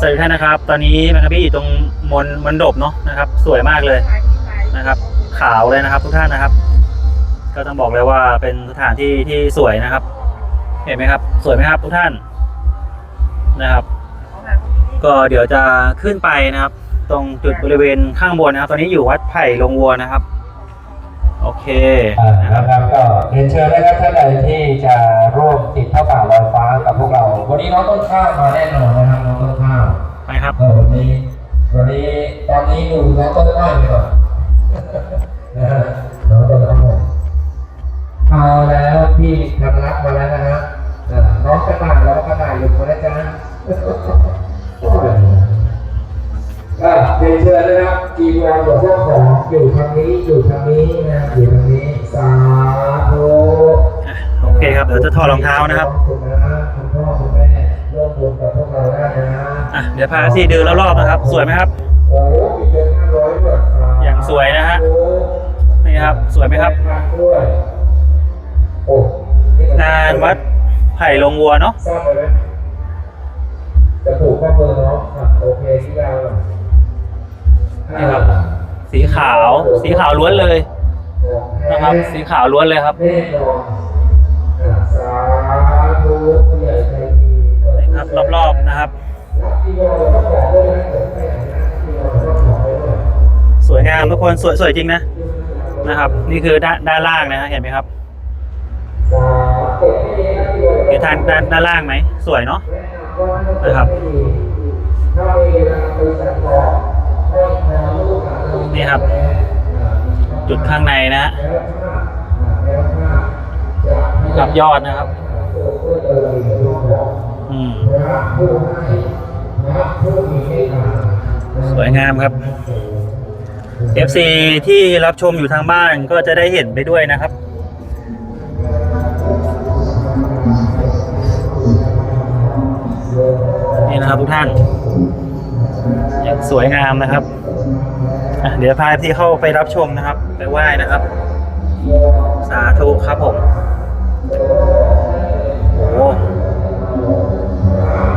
สวัสดีท่านนะครับ ตอนนี้แมคคาบี้อยู่ตรงมนมนดบเนาะนะครับ สวยมากเลยนะครับ ขาวเลยนะครับ ทุกท่านนะครับ ก็ต้องบอกเลยว่าเป็นสถานที่ที่สวยนะครับ เห็นไหมครับ สวยไหมครับทุกท่านนะครับ ก็เดี๋ยวจะขึ้นไปนะครับ ตรงจุดบริเวณข้างบนนะครับ ตอนนี้อยู่วัดไผ่ลงวัวนะครับ โอเคอ่านะนะครับครับก็เรียนเชิญนะครับท่านใดที่จะร่วมติดผ้าป่าลอยฟ้ากับพวกเรา วันนี้น้องต้นข้าวมาแน่นอนนะครับน้องต้นข้าวไปครับเออวันนี้วันนี้ตอนนี้ดูน้องต้นข้าวไปก่อนนะฮะน้องต้นข้าวเอาแล้วพี่ธนรักมาแล้วนะฮะอ่าน้องกระต่ายน้องกระต่ายอยู่คนละจ้า อ่าเรียนเชิญนะครับจีวรหลวงพ่อของอยู่ทางนี้อยู่ทางนี้นะอยู่ทางนี้สาธุโอเคครับเดี๋ยวจะถอดรองเท้านะครับขอบคุณนะคุณพ่อคุณแม่ร่วมบุญกับพวกเราได้นะอะเดี๋ยวพาที่เดินรอบๆนะครับ สวยไหมครับโอ้ปีเกินห้าร้อยด้วยอย่างสวยนะฮะนี่ครับสวยไหมครับด้วยโอ้งานวัดไผ่ลงวัวเนาะซ่อมไปไหมจะผูกข้อมือเนาะอะโอเคที่เรา นี่ครับ สีขาว สีขาวล้วนเลย นะครับ สีขาวล้วนเลยครับนี่ครับ รอบๆนะครับ สวยงามทุกคนสวยสวยจริงนะนะครับ นี่คือด้านด้านล่างนะฮะเห็นไหมครับเห็นทางด้านด้านล่างไหมสวยเนาะนะครับ นี่ครับ จุดข้างในนะฮะแล้วถ้าแล้วถ้าจะให้กับยอดนะครับ อืมสวยงามครับ FC ที่รับชมอยู่ทางบ้านก็จะได้เห็นไปด้วยนะครับ นี่นะครับทุกท่าน ย่างสวยงามนะครับเดี๋ยวพาที่เข้าไปรับชมนะครับ ไปไหว้นะครับ สาธุครับผมโอ้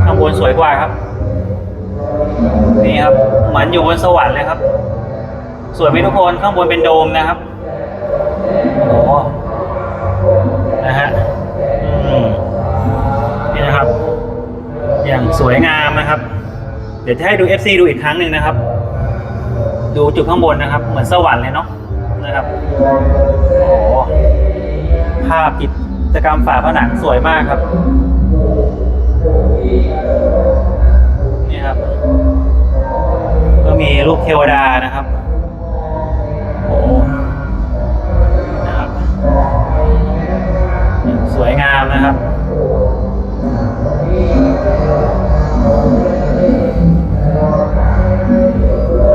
ข้างบนสวยกว่าครับ นี่ครับเหมือนอยู่บนสวรรค์เลยครับ สวยไหมทุกคนข้างบนเป็นโดมนะครับโอ้โหนะฮะนี่นะครับ อย่างสวยงามนะครับ เดี๋ยวจะให้ดู FC ดูอีกครั้งหนึ่งนะครับ ดูจุดข้างบนนะครับ เหมือนสวรรค์เลยเนาะนะครับโอ้ภาพกิจกรรมฝาผนังสวยมากครับนี่ครับ ก็มีรูปเทวดานะครับโอ้โหนะครับสวยงามนะครับ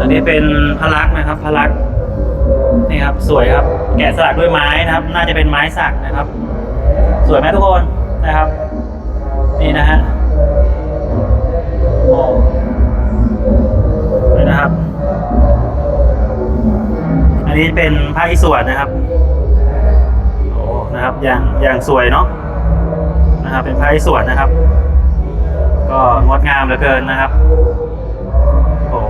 อันนี้เป็นพระลักษณ์นะครับพระลักษณ์นี่ครับสวยครับ แกะสลักด้วยไม้นะครับ น่าจะเป็นไม้สักนะครับ สวยไหมทุกคนนะครับ นี่นะฮะโอ้นี่นะครับ อันนี้เป็นพระอิศวรนะครับโอ้นะครับอย่างอย่างสวยเนาะนะครับ เป็นพระอิศวรนะครับ ก็งดงามเหลือเกินนะครับโอ้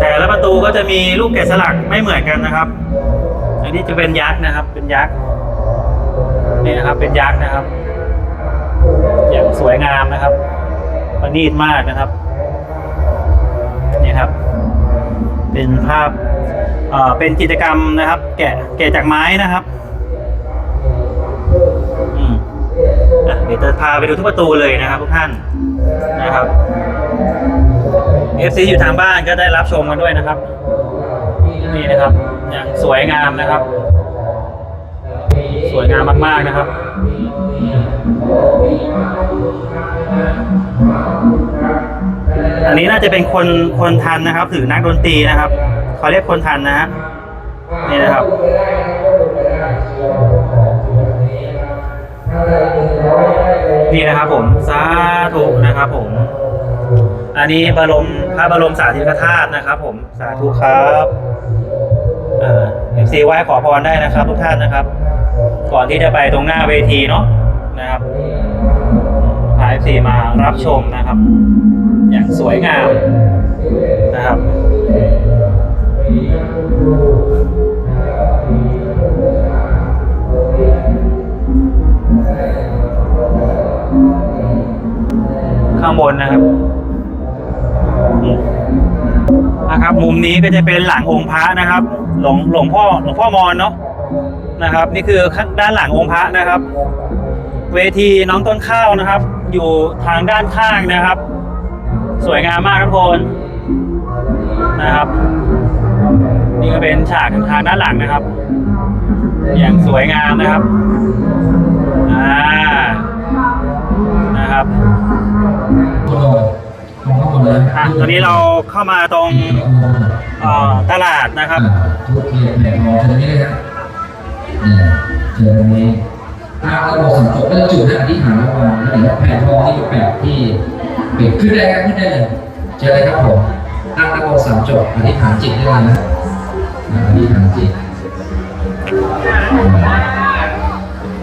แต่ละประตูก็จะมีลูกแกะสลักไม่เหมือนกันนะครับ อันนี้จะเป็นยักษ์นะครับ เป็นยักษ์นี่นะครับ เป็นยักษ์นะครับ อย่างสวยงามนะครับประณีตมากนะครับ นี่ครับ เป็นภาพเอ่อเป็นกิจกรรมนะครับ แกะแกะจากไม้นะครับ อะเดี๋ยวจะพาไปดูทุกประตูเลยนะครับทุกท่านนะครับ FC อยู่ทางบ้านก็ได้รับชมกันด้วยนะครับ นี่นะครับอย่างสวยงามนะครับ สวยงามมากๆนะครับอันนี้น่าจะเป็นคนคนทันนะครับถือนักดนตรีนะครับเขาเรียกคนทันนะฮะนี่นะครับ นี่นะครับผมสาธุนะครับผม อันนี้บรมพระบรมสารีริกธาตุนะครับ ผมสาธุครับเอ่อฟซีไหว้ขอพรได้นะครับ ทุกท่านนะครับ ก่อนที่จะไปตรงหน้าเวทีเนาะนะครับผ่าน FC มารับชมนะครับ อย่างสวยงามนะครับ ข้างบนนะครับนะครับ มุมนี้ก็จะเป็นหลังองค์พระนะครับ หลวงหลวงพ่อหลวงพ่อมอนเนาะนะครับ นี่คือข้างด้านหลังองค์พระนะครับ เวทีน้องต้นข้าวนะครับ อยู่ทางด้านข้างนะครับ สวยงามมากทุกคนนะครับ นี่ก็เป็นฉากทางด้านหลังนะครับ อย่างสวยงามนะครับอ่านะครับ ตอนนี้เราเข้ามาตรงตลาดนะครับทุกเกียรติแผ่นทองเชิญนี้เลยครับเนี่ยเชิญตรงนี้ถ้าเราบอกสังจบก็จะจุดให้อธิษฐานแล้วกันแล้วเดี๋ยวแผ่นทองที่อยู่แปดที่เปิดขึ้นได้ครับขึ้นได้เลยเชิญเลยครับผมตั้งนะโมสามจบอธิษฐานจิตได้เลยนะอธิษฐานจิต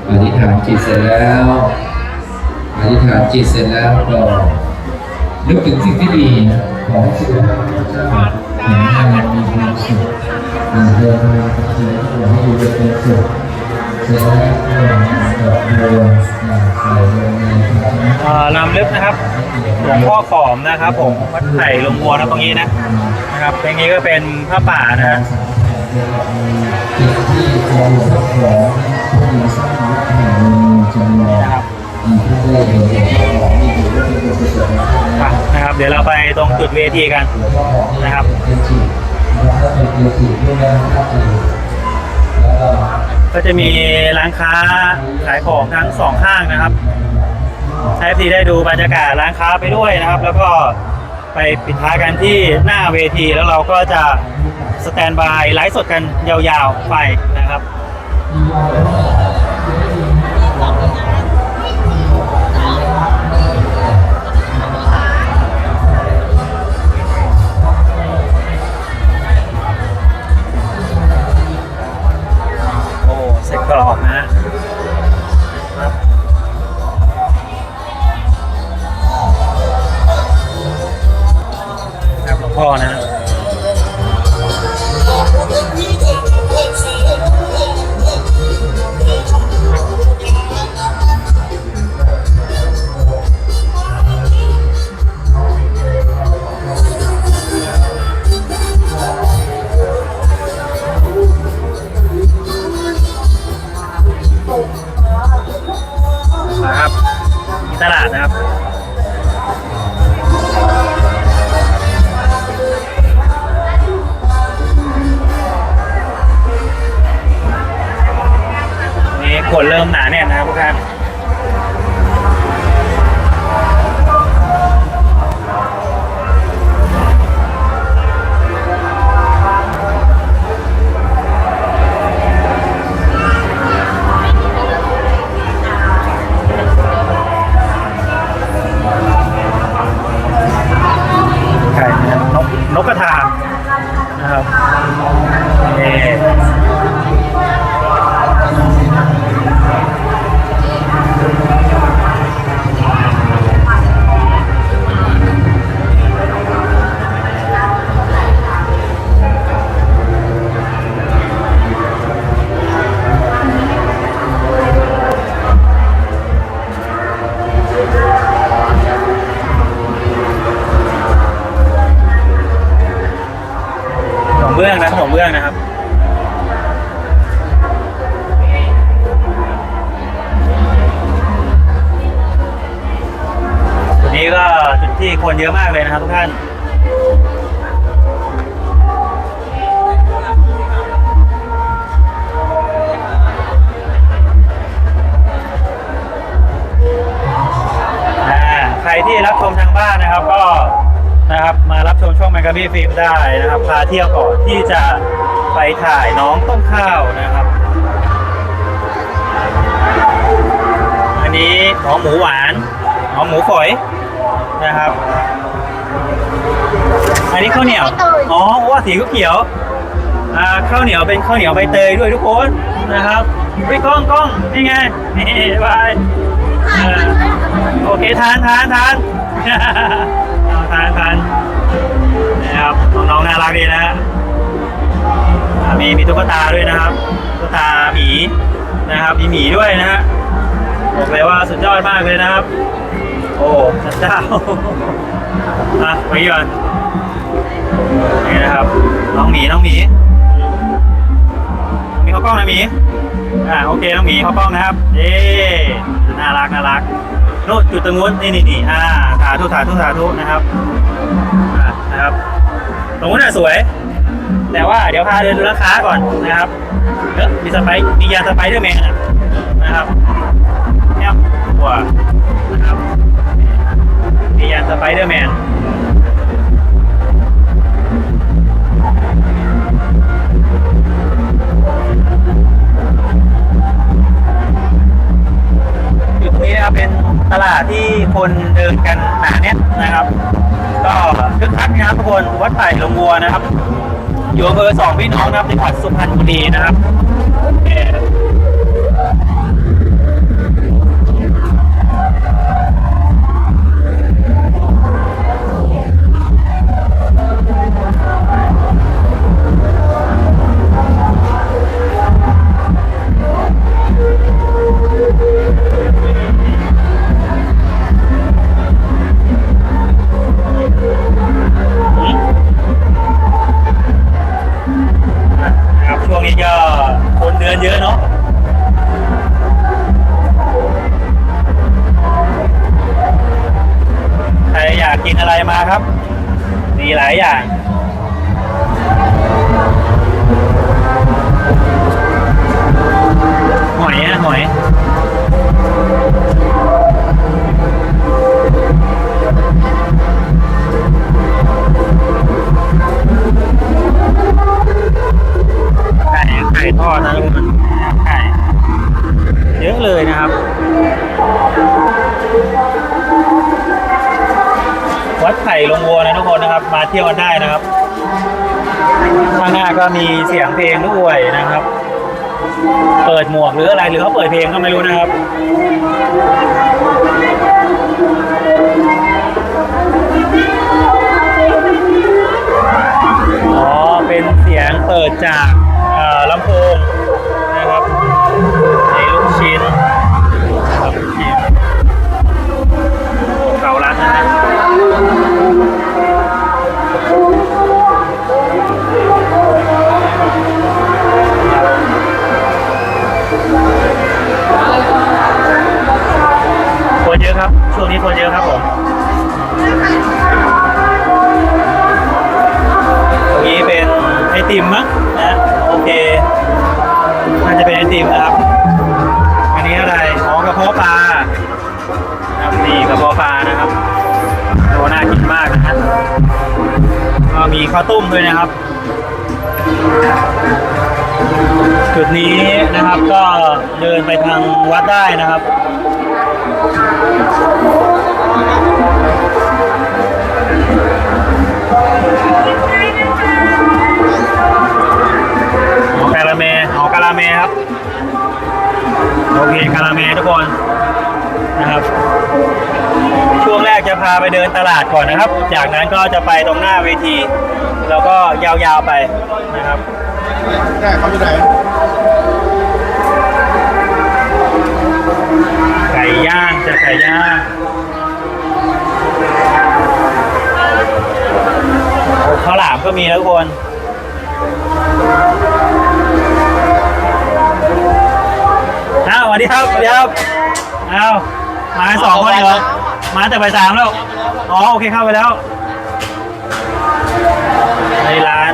อธิษฐานจิตเสร็จแล้วอธิษฐานจิตเสร็จแล้วก็ นึกถึงสิ่งที่ดีขอให้ชีวิตของเราเจ้าแข็งแรงมีความสุขอ่าเดินทางไปเจอขอให้อยู่เป็นสุขเสร็จแล้วดอกบัวใส่ลงในภาชนะเอ่อลำลึกนะครับหลวงพ่อขอมนะครับ ผมวัดไผ่ลงบัวนะตรงนี้นะนะครับตรงนี้ก็เป็นผ้าป่านะฮะที่คอยสักของผู้มีสร้างวัดแห่งหนึ่งจำลองนะครับ ได้เห็นหลวงพ่อของนี่ถือว่าเป็นะครับ เดี๋ยวเราไปตรงจุดเวทีกันนะครับก็จะมีร้านค้าขายของทั้งสองข้างนะครับใช้พีได้ดูบรรยากาศร้านค้าไปด้วยนะครับ แล้วก็ไปปิดท้ายกันที่หน้าเวทีแล้วเราก็จะสแตนบายไลฟ์สดกันยาวๆไปนะครับ กรอบนะ บื้องนะขนมเบื้องนะครับจุดนี้ก็จุดที่คนเยอะมากเลยนะครับทุกท่าน นะครับ มารับชมช่องแมกกาบี้ฟิล์มได้นะครับ พาเที่ยวก่อนที่จะไปถ่ายน้องต้นข้าวนะครับ อันนี้หอมหมูหวานหอมหมูฝอยนะครับ อันนี้ข้าวเหนียวใบเตยอ๋อว่าสีเขียวๆอ่าข้าวเหนียวเป็นข้าวเหนียวใบเตยด้วยทุกคนนะครับไปกล้องกล้องนี่ไงนี่บายอ่าโอ้เคทานทานทานเอา ทานทานนะครับน้องๆน่ารักดีนะฮะมีมีตุ๊กตาด้วยนะครับตุ๊กตาหมีนะครับมีหมีด้วยนะฮะบอกเลยว่าสุดยอดมากเลยนะครับ โอ้พระเจ้าอะไว้ก่อนนี่นะครับน้องหมีน้องหมีมีข้าวกล้องนะหมีอ่าโอเคน้องหมีข้าวกล้องนะครับเย้น่ารักน่ารัก โน่นจุดตรงนู้นนี่นี่นี่อ่าสาธุสาธุสาธุนะครับอ่านะครับ ตรงนู้นน่ะสวย แต่ว่าเดี๋ยวพาเดินดูร้านค้าก่อนนะครับเออมีสไปมียาสไปเดอร์แมนนะครับแอมกว่านะครับมียาสไปเดอร์แมน คนเดินกันหนาแน่นนะครับ ก็คึกคักนะครับทุกคนวัดไผ่ลงวัวนะครับ อยู่อำเภอสองพี่น้องนะครับจังหวัดสุพรรณบุรีนะครับ เที่ยวกันได้นะครับ ข้างหน้าก็มีเสียงเพลงด้วยนะครับ เปิดหมวกหรืออะไรหรือเขาเปิดเพลงก็ไม่รู้นะครับอ๋อเป็นเสียงเปิดจาก ช่วงนี้คนเยอะครับผมตรงนี้เป็นไอติมมั้งนะโอเคน่าจะเป็นไอติมนะครับอันนี้อะไรอ๋อกระเพาะปลานะครับนี่กระเพาะปลานะครับโอ้น่ากินมากนะฮะก็มีข้าวต้มด้วยนะครับจุดนี้นะครับก็เดินไปทางวัดได้นะครับาลาเมครับ โอเคกาลาเมทุกคนนะครับ ช่วงแรกจะพาไปเดินตลาดก่อนนะครับ จากนั้นก็จะไปตรงหน้าเวที แล้วก็ยาวๆไปนะครับได้เขาอยู่ไหนไก่ย่างจะไก่ย่างโอ้ข้าวหลามก็มีนะทุกคนาวสวัสดีครับสวัสดีครับอ้ามาสองคนเหรอมาแต่ใบสามแล้ว อ๋อ โอเคเข้าไปแล้ว ในร้าน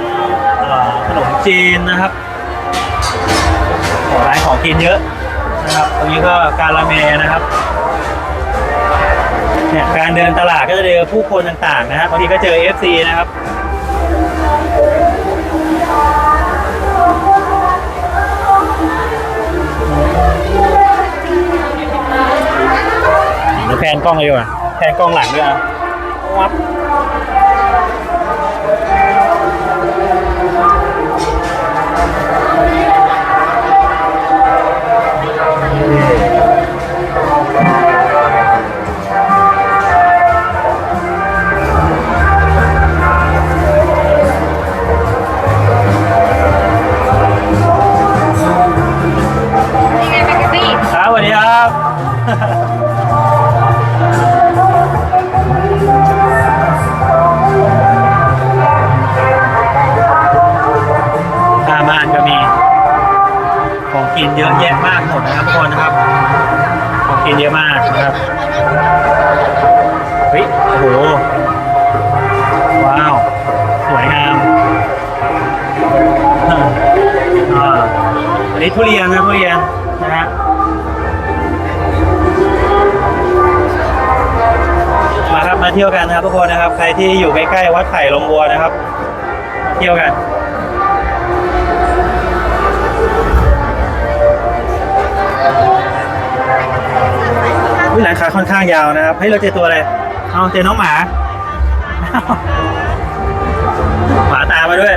ขนมจีนนะครับร้านของกินเยอะนะครับ ตรงนี้ก็การละเมนะครับเนี่ยการเดินตลาดก็จะเจอผู้คนต่างๆ นะครับบางทีก็เจอ FC นะครับ แพนกล้องเลยว่ะแพนกล้องหลังด้วยนะวับ ที่อยู่ใกล้ๆวัดไผ่ลงบัวนะครับ เที่ยวกันวิหลังขาค่อนข้างยาวนะครับเฮ้เราเจอตัวอะไร เอาเจอน้องหมา หมาตามมาด้วย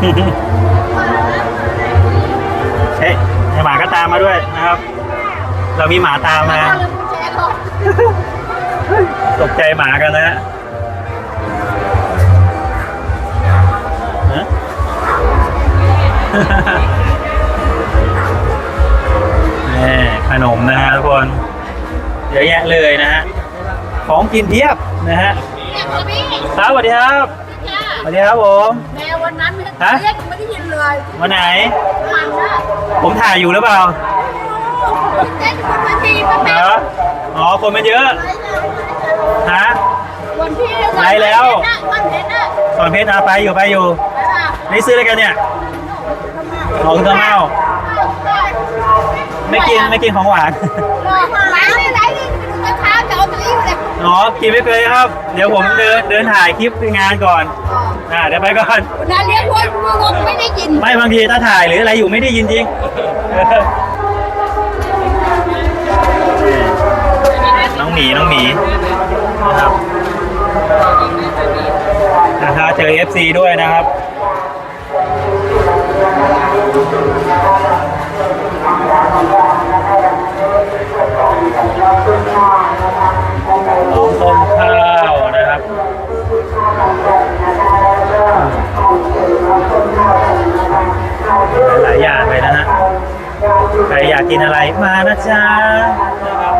เหมาก็ตามมาด้วยนะครับ เรามีหมาตามมา ตกใจหมากันนะฮะฮะนี่ขนมนะฮะทุกคนเยอะแยะเลยนะฮะ ของกินเพียบนะฮะครับสวัสดีครับสวัสดีครับผมแม่วันนั้นฮะ เรียกไม่ได้ยิน เลยวันไหน มันนะผมถ่ายอยู่หรือเปล่าเต้นคนละทีมาเหเป็รนออ๋อคนมันเยอะฮะ วันที่ไล่แล้ว วันเพชรน่ะสอนเพชรอาไปอยู่ไปอยู่นี่ซื้ออะไรกันเนี่ยของข้าวเม่าไม่กินไม่กินของหวาน รอมาไหน เลยอ๋อกินไม่เคยครับ เดี๋ยวผมเดินเดินถ่ายคลิปงานก่อนอ่าเดี๋ยวไปก่อนวันนั้นเรียกว่ามึงไม่ได้ยิน ไม่บางทีถ้าถ่ายหรืออะไรอยู่ไม่ได้ยินจริงน้องหมีน้องหมีนะครับนะครับเจอ FC ด้วยนะครับน้ หลายๆอย่างเลยนะฮะใครอยากกินอะไรมานะจ๊ะนะครับ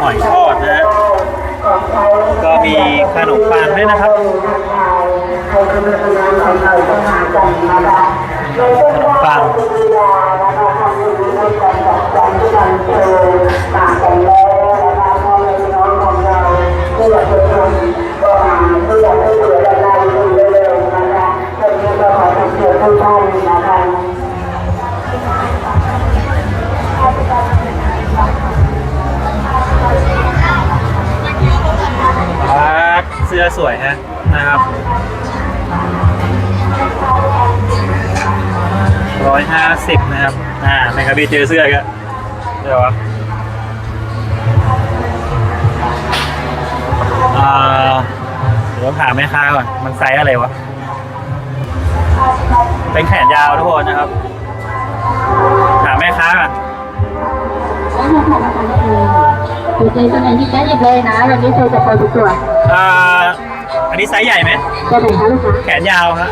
หอยทอดนะฮะก็มีขนมปังด้วยนะครับ ขนมปังครับเสื้อสวยฮะนะครับ ร้อยห้าสิบนะครับ อ่าแมงกะบี้เจอเสื้อกันเดี๋ยวะอ่าเดี๋ยวถามแม่ค้าก่อน มันไซส์อะไรวะ เป็นแขนยาวทุกคนนะครับ ถามแม่ค้าก่อนถูกใจตัวไหนที่แม่หยิบเลยนะวันนี้เธอจะไปทุกตัวอ่า อันนี้ไซส์ใหญ่ไหมตัวไหนคะลูกค้าแขนยาวครับ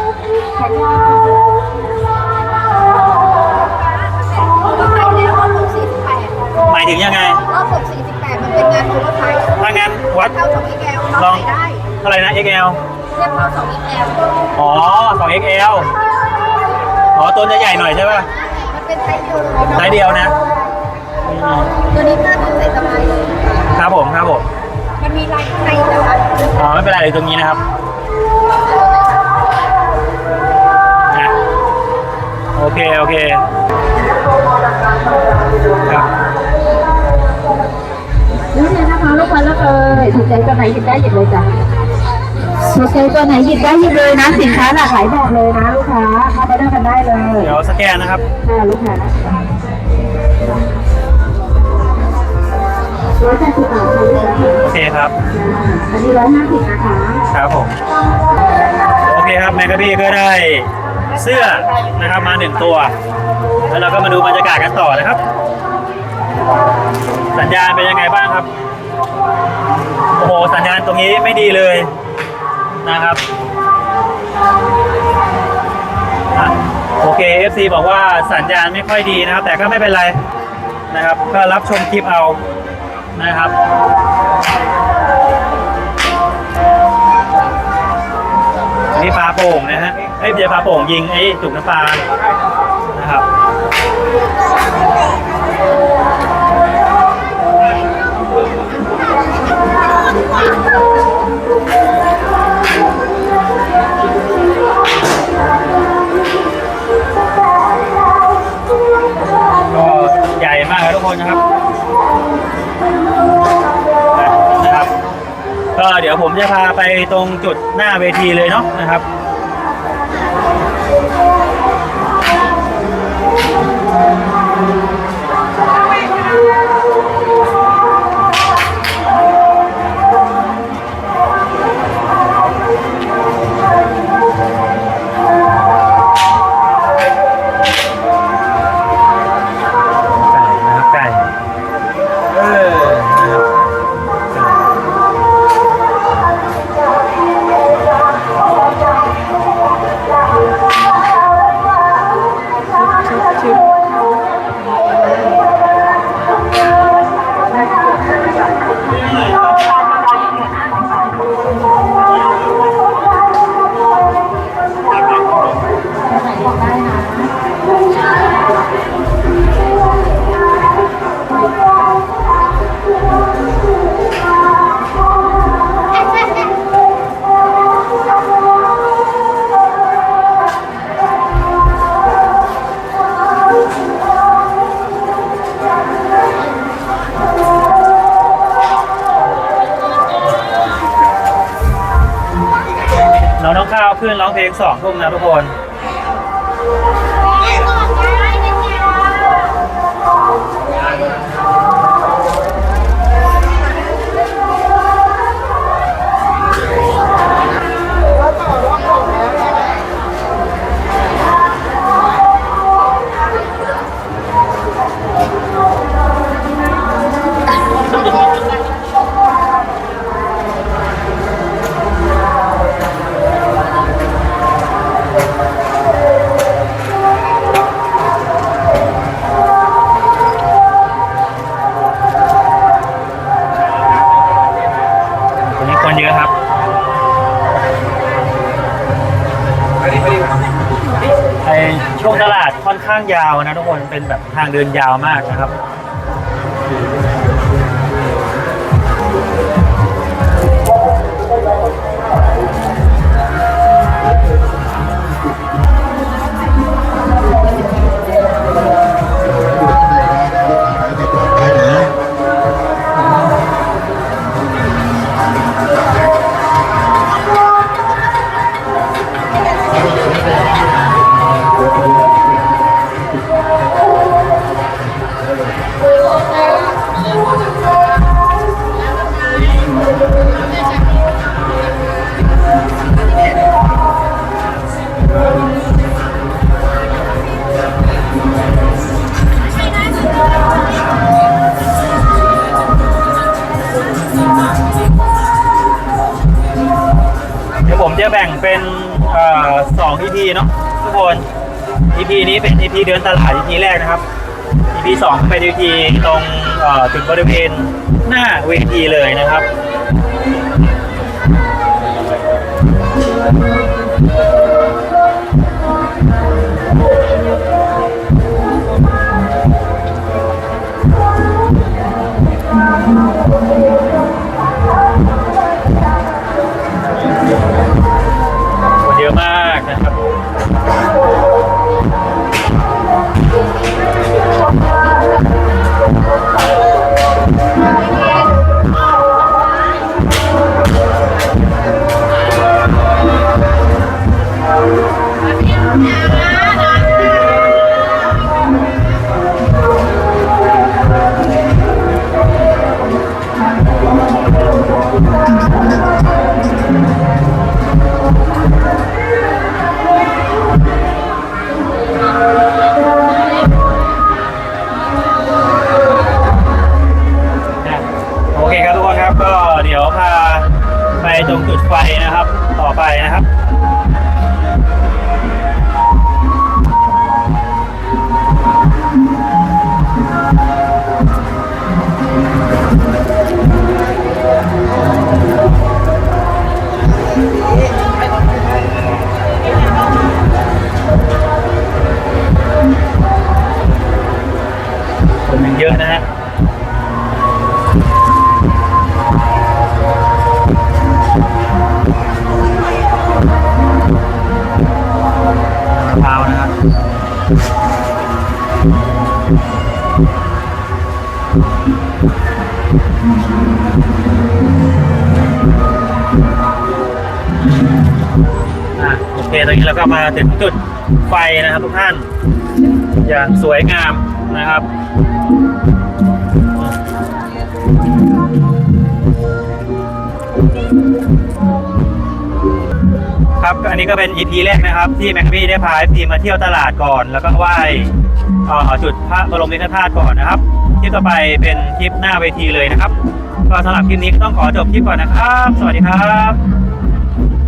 หมายถึงยังไง รอบ6 48 มันเป็นงานโอเวอร์ไทส์ถ้างั้นวัดเท่า2 XL ลเราองใส่ได้ เท่าไหร่นะ XL เทียบเท่า2 XL อ๋อ 2 XL อ๋อ ตัวจะใหญ่หน่อยใช่ป่ะมันเป็นไซส์เดียวเลยเนาะไซส์เดียวนะอืมตัวนี้น่าจะใส่สบายเลย ครับผมครับผม มันมีลายข้างในนะคะอ๋อ ไม่เป็นไรเลยตรงนี้นะครับอะโอเค โอเค ครับนี่เลยนะ คะลูกค้าแล้วเลยถูกใจตัวไหนหยิบได้หยิบเลยจ้ะถูกใจตัวไหนหยิบได้หยิบเลยนะสินค้าหลากหลายแบบเลยนะลูกค้าเข้าไปเลือกกันได้เลยเดี๋ยวสแกนนะครับค่ะลูกค้าร้อยแปดสิบบาทค่ะลูกค้าโอเคครับ อันนี้ร้อยห้าสิบนะคะ ครับผม โอเคครับแมกกาบี้ก็ได้เสื้อนะครับมาหนึ่งตัว แล้วเราก็มาดูบรรยากาศกันต่อนะครับ สัญญาณเป็นยังไงบ้างครับ โอ้โหสัญญาณตรงนี้ไม่ดีเลยนะครับอโอเค FC บอกว่าสัญญาณไม่ค่อยดีนะครับ แต่ก็ไม่เป็นไรนะครับ ก็รับชมคลิปเอานะครับนี่ปลาโป่งนะฮะไอ้ยไม่ใช่ปลาโป่งยิงไอ้จุกน้ำปลานะครับ ตรงจุดหน้าเวทีเลยเนาะนะครับ สองทุ่มนะทุกคน ข้างยาวนะทุกคนเป็นแบบทางเดินยาวมากนะครับ จะแบ่งเป็นเอ่อสอง EP เนาะทุกคน อีพีนี้เป็นอีพีเดินตลาดอีพีแรกนะครับ อีพีสองเป็น EP ตรงเอ่อจุดบริเวณหน้าเวทีเลยนะครับ อะโอเคตอนนี้เราก็มาถึงจุดไฟนะครับทุกท่าน อย่างสวยงามนะครับ ครับอันนี้ก็เป็น EP แรกนะครับ ที่แม็กพี่ได้พาทีมาเที่ยวตลาดก่อน แล้วก็ไหว้เอ่อจุดพระบรมนิกธาตุก่อนนะครับคลิปต่อไปเป็นคลิปหน้าเวทีเลยนะครับก็สำหรับคลิปนี้ต้องขอจบคลิปก่อนนะครับ สวัสดีครับ